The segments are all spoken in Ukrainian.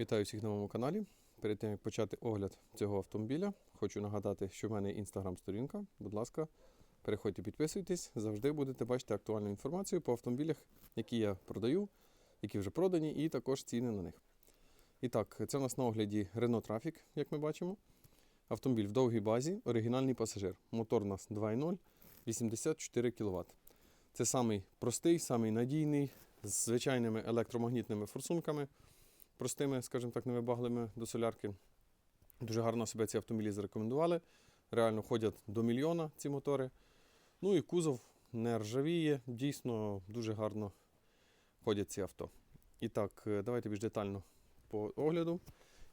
Вітаю всіх на моєму каналі. Перед тим як почати огляд цього автомобіля, хочу нагадати, що в мене інстаграм-сторінка. Будь ласка, переходьте, підписуйтесь. Завжди будете бачити актуальну інформацію по автомобілях, які я продаю, які вже продані, і також ціни на них. І так, це у нас на огляді Renault Traffic, як ми бачимо. Автомобіль в довгій базі, оригінальний пасажир. Мотор у нас 2.0, 84 кВт. Це самий простий, самий надійний, з звичайними електромагнітними форсунками простими, скажімо так, невибаглими до солярки. Дуже гарно себе ці автомобілі зарекомендували. Реально ходять до мільйона ці мотори. Ну і кузов не ржавіє, дійсно дуже гарно ходять ці авто. І так, е, давайте більш детально по огляду.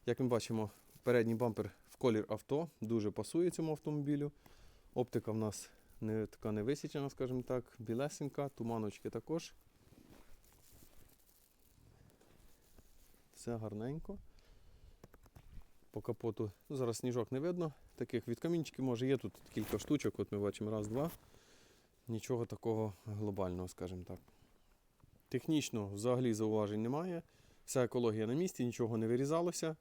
Як ми бачимо, передній бампер в колір авто дуже пасує цьому автомобілю. Оптика в нас не така не висічена, скажімо так, білесенька, туманочки також. Все гарненько. По капоту ну, зараз сніжок не видно. Таких від камінчиків може є тут кілька штучок, от ми бачимо раз, два. Нічого такого глобального, скажімо так. Технічно взагалі зауважень немає. Вся екологія на місці, нічого не вирізалося.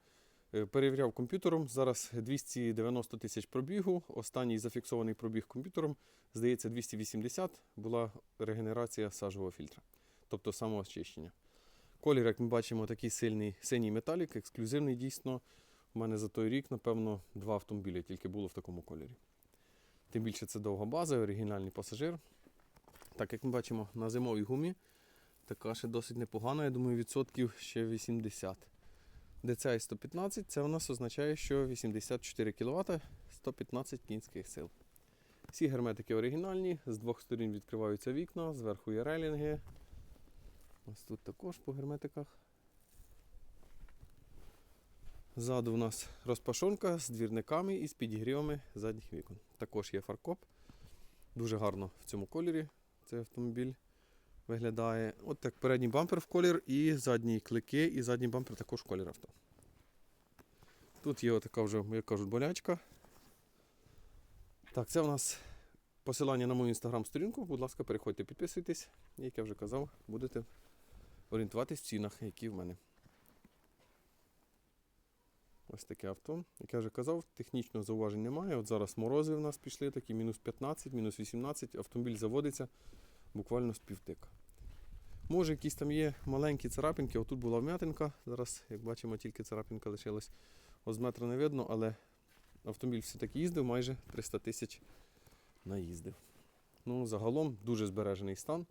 Е, Перевіряв комп'ютером. Зараз 290 тисяч пробігу. Останній зафіксований пробіг комп'ютером, здається, 280 була регенерація сажового фільтра, тобто самоочищення. Колір, як ми бачимо, такий сильний синій металік, ексклюзивний дійсно. У мене за той рік, напевно, два автомобілі тільки було в такому кольорі. Тим більше це довга база, оригінальний пасажир. Так як ми бачимо на зимовій гумі, така ще досить непогана, я думаю, відсотків ще 80. DCI 115 це у нас означає, що 84 кВт 115 кінських сил. Всі герметики оригінальні, з двох сторін відкриваються вікна, зверху є релінги, Ось тут також по герметиках. Ззаду у нас розпашонка з двірниками і з підігрівами задніх вікон. Також є фаркоп. Дуже гарно в цьому кольорі цей автомобіль виглядає. От так передній бампер в колір, і задні клики, і задній бампер також в колір авто. Тут є така вже, як кажуть, болячка. Так, це у нас посилання на мою інстаграм-сторінку. Будь ласка, переходьте, підписуйтесь. Як я вже казав, будете орієнтуватись в цінах, які в мене. Ось таке авто. Як я вже казав, технічно зауважень немає. От зараз морози в нас пішли, такі мінус 15, мінус 18, автомобіль заводиться буквально з півтика. Може, якісь там є маленькі царапинки, отут була вм'ятинка. Зараз, як бачимо, тільки царапинка лишилась. От з метра не видно, але автомобіль все-таки їздив, майже 300 тисяч наїздив. Ну, загалом дуже збережений стан.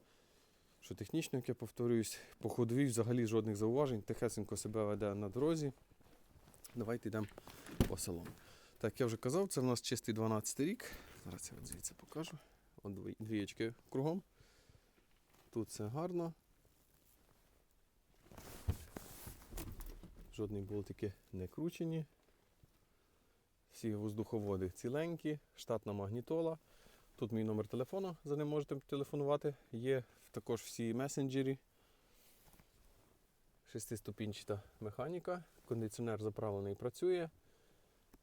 Що технічно, як я повторююсь, по ходовій взагалі жодних зауважень, тихесенько себе веде на дорозі. Давайте йдемо по салону. Так, я вже казав, це в нас чистий 12 рік. Зараз я звідси покажу. От дві- двієчки кругом. Тут все гарно. Жодні болтики не кручені. Всі воздуховоди ціленькі, штатна магнітола. Тут мій номер телефону, за ним можете телефонувати. Є також всі месенджері. Шестиступінчата механіка, кондиціонер заправлений працює.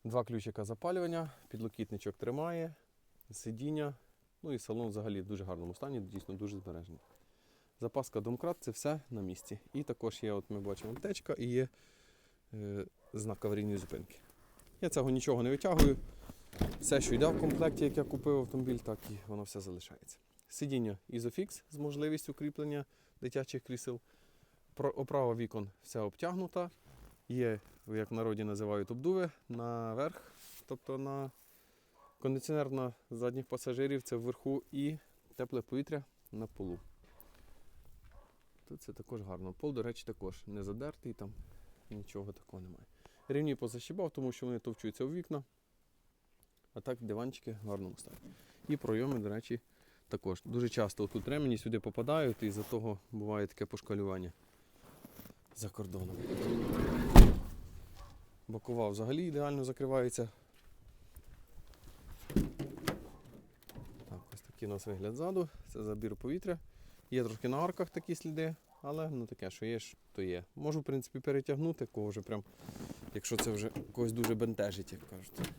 Два ключика запалювання, підлокітничок тримає, сидіння. Ну і салон взагалі в дуже гарному стані, дійсно дуже збережений. Запаска домкрат це все на місці. І також є, от ми бачимо, аптечка і є е, знак аварійної зупинки. Я цього нічого не витягую. Все, що йде в комплекті, як я купив автомобіль, так і воно все залишається. Сидіння Isofix з можливістю кріплення дитячих крісел. Оправа вікон вся обтягнута. Є, як в народі називають, обдуви наверх, тобто на кондиціонер на задніх пасажирів це вверху і тепле повітря на полу. Тут це також гарно. Пол, до речі, також не задертий, там нічого такого немає. Рівні позащибав, тому що вони товчуються у вікна. А так диванчики в гарному стані. І пройоми, до речі, також. Дуже часто тут ремені сюди попадають, і за того буває таке пошкалювання за кордоном. Бокова взагалі ідеально закривається. Так, ось такий у нас вигляд ззаду. Це забір повітря. Є трошки на арках такі сліди, але ну таке, що є, то є. Можу, в принципі, перетягнути, кого вже прям, якщо це вже когось дуже бентежить, як кажуть.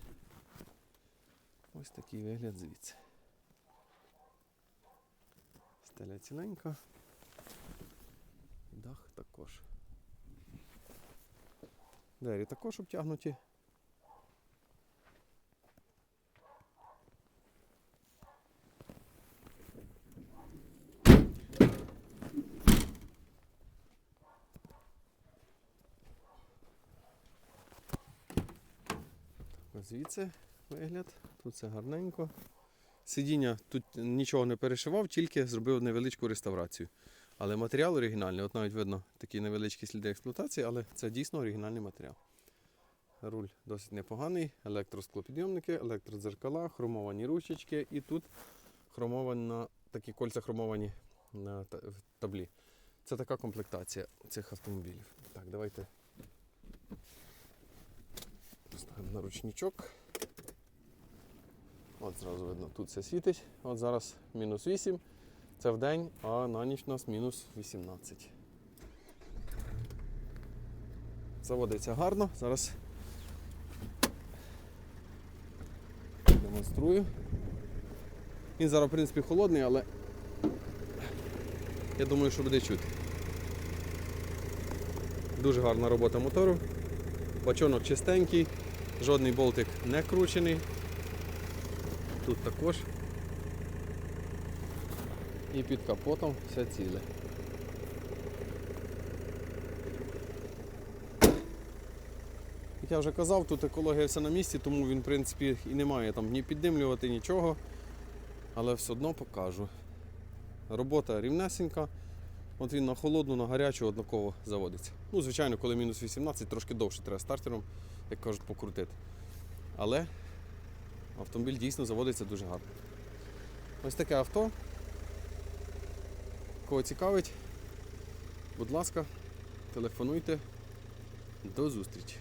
Ось такий вигляд звідси. Стеля ціленька. Дах також. Двері також обтягнуті. Звідси вигляд. Тут все гарненько. Сидіння тут нічого не перешивав, тільки зробив невеличку реставрацію. Але матеріал оригінальний. От навіть видно такі невеличкі сліди експлуатації, але це дійсно оригінальний матеріал. Руль досить непоганий, електросклопідйомники, електродзеркала, хромовані ручечки і тут хромована, такі кольця хромовані на таблі. Це така комплектація цих автомобілів. Так, давайте поставимо на ручничок. От зразу видно, тут все світить. От зараз мінус 8. Це в день, а на ніч у нас мінус 18. Заводиться гарно. Зараз демонструю. Він зараз, в принципі, холодний, але я думаю, що буде чути. Дуже гарна робота мотору. Бачонок чистенький, жодний болтик не кручений. Тут також. І під капотом все ціле. Як я вже казав, тут екологія все на місці, тому він, в принципі, і не має там ні піддимлювати, нічого. Але все одно покажу. Робота рівнесенька. От він на холодну, на гарячу однаково заводиться. Ну, звичайно, коли мінус 18, трошки довше треба стартером, як кажуть, покрутити. Але автомобіль дійсно заводиться дуже гарно. Ось таке авто. Кого цікавить, будь ласка, телефонуйте. До зустрічі!